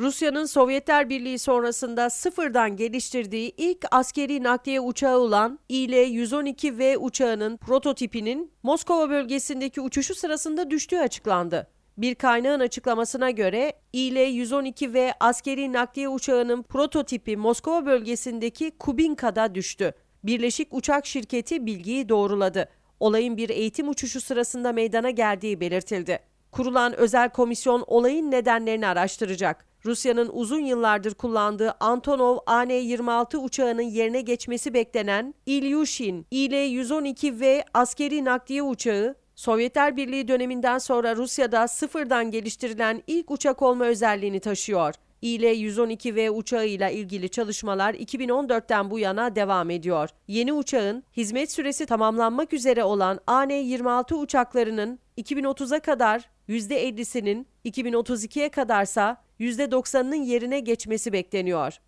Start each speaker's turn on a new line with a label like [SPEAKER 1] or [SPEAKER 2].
[SPEAKER 1] Rusya'nın Sovyetler Birliği sonrasında sıfırdan geliştirdiği ilk askeri nakliye uçağı olan İL-112V uçağının prototipinin Moskova bölgesindeki uçuşu sırasında düştüğü açıklandı. Bir kaynağın açıklamasına göre İL-112V askeri nakliye uçağının prototipi Moskova bölgesindeki Kubinka'da düştü. Birleşik Uçak Şirketi bilgiyi doğruladı. Olayın bir eğitim uçuşu sırasında meydana geldiği belirtildi. Kurulan özel komisyon olayın nedenlerini araştıracak. Rusya'nın uzun yıllardır kullandığı Antonov An-26 uçağının yerine geçmesi beklenen İlyushin İL-112V askeri nakliye uçağı, Sovyetler Birliği döneminden sonra Rusya'da sıfırdan geliştirilen ilk uçak olma özelliğini taşıyor. İL-112V uçağıyla ilgili çalışmalar 2014'ten bu yana devam ediyor. Yeni uçağın hizmet süresi tamamlanmak üzere olan AN-26 uçaklarının 2030'a kadar %50'sinin, 2032'ye kadarsa %90'ının yerine geçmesi bekleniyor.